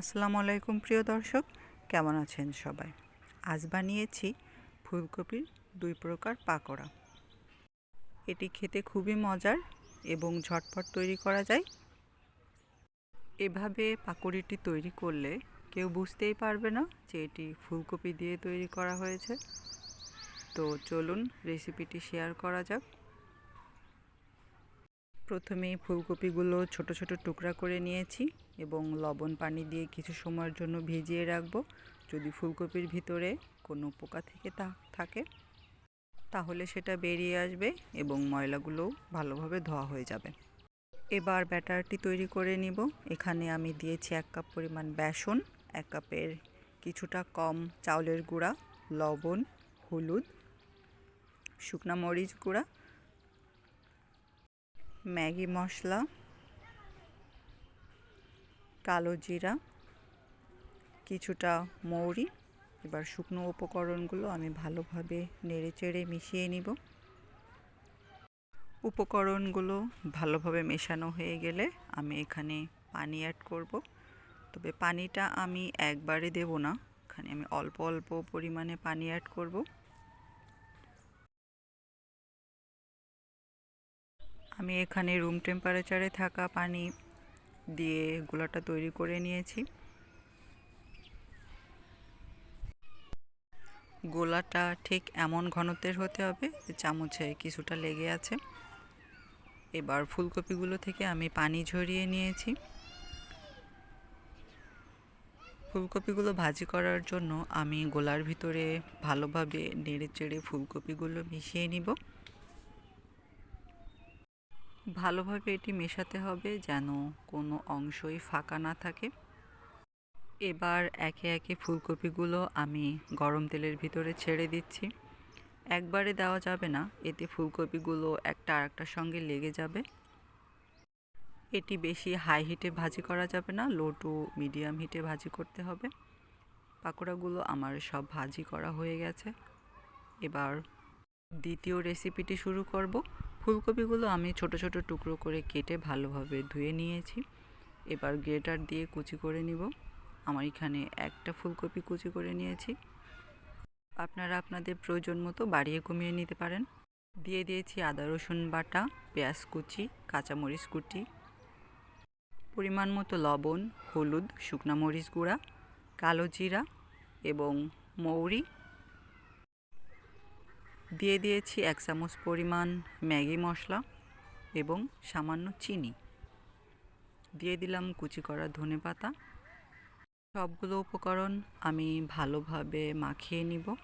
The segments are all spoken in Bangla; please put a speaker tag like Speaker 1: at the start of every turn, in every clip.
Speaker 1: আসসালামু আলাইকুম, প্রিয় দর্শক। কেমন আছেন সবাই? আজ বানিয়েছি ফুলকপির দুই প্রকার পাকোড়া। এটি খেতে খুবই মজার এবং ঝটপট তৈরি করা যায়। এভাবে পাকোড়িটি তৈরি করলে কেউ বুঝতেই পারবে না যে এটি ফুলকপি দিয়ে তৈরি করা হয়েছে। তো চলুন রেসিপিটি শেয়ার করা যাক। প্রথমে ফুলকপিগুলো ছোট ছোট টুকরা করে নিয়েছি এবং লবণ পানি দিয়ে কিছু সময়ের জন্য ভিজিয়ে রাখব। যদি ফুলকপির ভিতরে কোনো পোকা থেকে তা থাকে, তাহলে সেটা বেরিয়ে আসবে এবং ময়লাগুলোও ভালোভাবে ধোয়া হয়ে যাবে। এবার ব্যাটারটি তৈরি করে নিব। এখানে আমি দিয়েছি এক কাপ পরিমাণ বেসন, এক কাপের কিছুটা কম চাউলের গুঁড়া, লবণ, হলুদ, শুকনা মরিচ গুঁড়া ম্যাগি মশলা, কালো জিরা, কিছুটা মৌরি, এবার শুকনো উপকরণগুলো আমি ভালোভাবে নেড়ে চেড়ে মিশিয়ে নিব। উপকরণগুলো ভালোভাবে মেশানো হয়ে গেলে আমি এখানে পানি অ্যাড করব। তবে পানিটা আমি একবারে দেব না, এখানে আমি অল্প অল্প পরিমাণে পানি অ্যাড করব। আমি এখানে রুম টেম্পারেচারে থাকা পানি দিয়ে গোলাটা তৈরি করে নিয়েছি। গোলাটা ঠিক এমন ঘনত্বের হতে হবে চামচে কিছুটা লেগে আছে। এবার ফুলকপিগুলো থেকে আমি পানি ঝরিয়ে নিয়েছি। ফুলকপিগুলো ভাজি করার জন্য আমি গোলার ভিতরে ভালোভাবে নেড়ে চেড়ে ফুলকপিগুলো মিশিয়ে নিব। ভালোভাবে এটি মেশাতে হবে যেন কোনো অংশই ফাঁকা না থাকে। এবার একে একে ফুলকপিগুলো আমি গরম তেলের ভিতরে ছেড়ে দিচ্ছি। একবারে দেওয়া যাবে না, এতে ফুলকপিগুলো একটা আরেকটার সঙ্গে লেগে যাবে। এটি বেশি হাই হিটে ভাজি করা যাবে না লো টু মিডিয়াম হিটে ভাজি করতে হবে। পাকোড়াগুলো আমার সব ভাজি করা হয়ে গেছে। এবার দ্বিতীয় রেসিপিটি শুরু করব। ফুলকপিগুলো আমি ছোট ছোট টুকরো করে কেটে ভালোভাবে ধুয়ে নিয়েছি। এবার গ্রেটার দিয়ে কুচি করে নিব। আমার এখানে একটা ফুলকপি কুচি করে নিয়েছি। আপনারা আপনাদের প্রয়োজন মতো বাড়িয়ে কমিয়ে নিতে পারেন। দিয়ে দিয়েছি আদা, রসুন বাটা, পেঁয়াজ কুচি, কাঁচামরিচ কুচি, পরিমাণ মতো লবণ, হলুদ, শুকনা মরিচ গুঁড়া, কালো জিরা এবং মৌরি দিয়ে দিয়েছি এক চামচ পরিমাণ ম্যাগি মশলা এবং সামান্য চিনি। দিয়ে দিলাম কুচি করা ধনে পাতা। সবগুলো উপকরণ আমি ভালোভাবে মাখিয়ে নিব।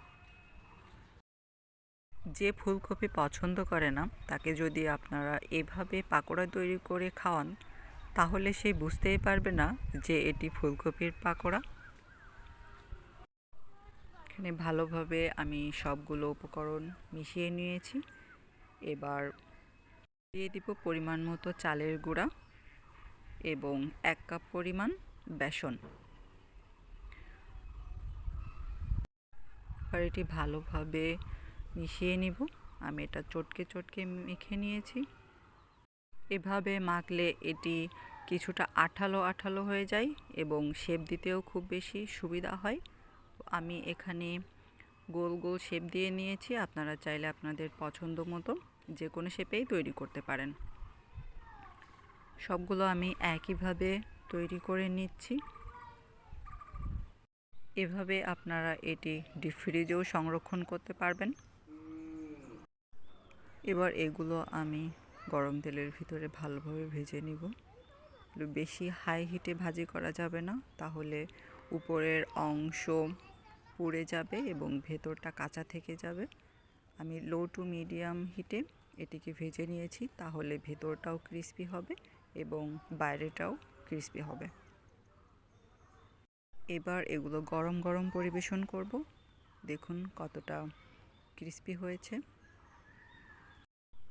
Speaker 1: যে ফুলকপি পছন্দ করে না, তাকে যদি আপনারা এভাবে পাকোড়া তৈরি করে খাওয়ান, তাহলে সে বুঝতেই পারবে না যে এটি ফুলকপির পাকোড়া। এখানে ভালোভাবে আমি সবগুলো উপকরণ মিশিয়ে নিয়েছি। এবার দিয়ে দিব পরিমাণ মতো চালের গুঁড়া এবং এক কাপ পরিমাণ বেসন। এবার এটি ভালোভাবে মিশিয়ে নিব। আমি এটা চটকে চটকে মেখে নিয়েছি। এভাবে মাখলে এটি কিছুটা আঠালো আঠালো হয়ে যায় এবং শেপ দিতেও খুব বেশি সুবিধা হয়। আমি এখানে গোল গোল শেপ দিয়ে নিয়েছি। আপনারা চাইলে আপনাদের পছন্দ মতো যে কোনো শেপেই তৈরি করতে পারেন। সবগুলো আমি একইভাবে তৈরি করে নিচ্ছি। এভাবে আপনারা এটি ডিপ ফ্রিজেও সংরক্ষণ করতে পারবেন। এবার এগুলো আমি গরম তেলের ভিতরে ভালোভাবে ভেজে নিব। বেশি হাই হিটে ভাজি করা যাবে না। তাহলে উপরের অংশ পুড়ে যাবে এবং ভেতরটা কাঁচা থেকে যাবে। আমি লো টু মিডিয়াম হিটে এটিকে ভেজে নিয়েছি, তাহলে ভেতরটাও ক্রিস্পি হবে এবং বাইরেটাও ক্রিস্পি হবে। এবার এগুলো গরম গরম পরিবেশন করব। দেখুন কতটা ক্রিস্পি হয়েছে।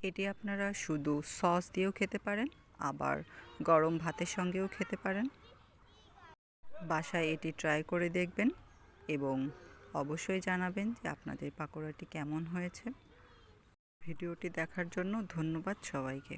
Speaker 1: এটি আপনারা শুধু সস দিয়েও খেতে পারেন, আবার গরম ভাতের সঙ্গেও খেতে পারেন। বাসায় এটি ট্রাই করে দেখবেন। এবং অবশ্যই জানাবেন যে আপনাদের পাকোড়াটি কেমন হয়েছে। ভিডিওটি দেখার জন্য ধন্যবাদ সবাইকে।